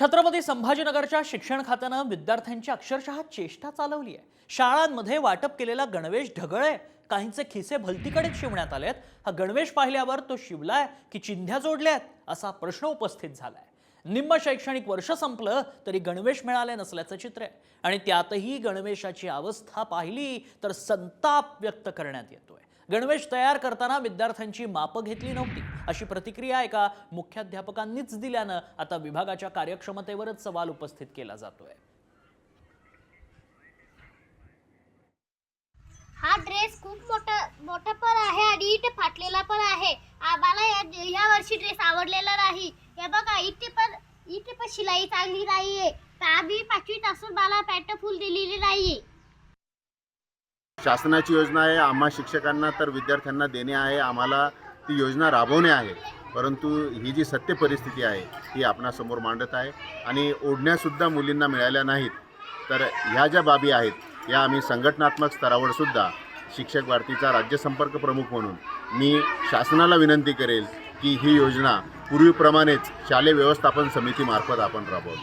छत्रपती संभाजीनगरच्या शिक्षण खात्यानं विद्यार्थ्यांची अक्षरशः चेष्टा चालवली आहे. शाळांमध्ये वाटप केलेला गणवेश ढगळे काहींचे खिसे भलतीकडेच शिवण्यात आलेत हा गणवेश पाहिल्यावर तो शिवलाय की चिंध्या जोडल्यात असा प्रश्न उपस्थित झालाय. निम्म शैक्षणिक वर्ष संपलं तरी गणवेश मिळाले नसल्याचं चित्र आहे. आणि त्यातही गणवेशाची अवस्था पाहिली तर संताप व्यक्त करण्यात येतोय. गणवेश तयार करताना विद्यार्थ्यांची मापं घेतली नव्हती. अशी प्रतिक्रिया एका मुख्याध्यापकांनीच दिल्यानं आता विभागाच्या कार्यक्षमतेवरच सवाल उपस्थित केला जातोय. हा ड्रेस खूप मोठा मोठा पण आहे आणि इथे फाटलेला पण आहे. आम्हाला या वर्षी ड्रेस आवडलेला नाही. हे बघा इथे पण इथे पण शिलाई चांगली नाहीये. तर आम्ही पाचवीत असून मला पॅन्ट फुल दिलेली नाहीये. शासनाची योजना आहे आम्हा शिक्षकांना तर विद्यार्थ्यांना देणे आहे आम्हाला ती योजना राबवणे आहे. परंतु ही जी सत्य परिस्थिती आहे ती आपणासमोर मांडत आहे आणि ओढण्यासुद्धा मुलींना मिळाल्या नाहीत. तर ह्या ज्या बाबी आहेत या आम्ही संघटनात्मक स्तरावर सुद्धा शिक्षक भारतीचा राज्य संपर्क प्रमुख म्हणून मी शासनाला विनंती करेल की ही योजना पूर्वीप्रमाणेच शालेय व्यवस्थापन समितीमार्फत आपण राबवू.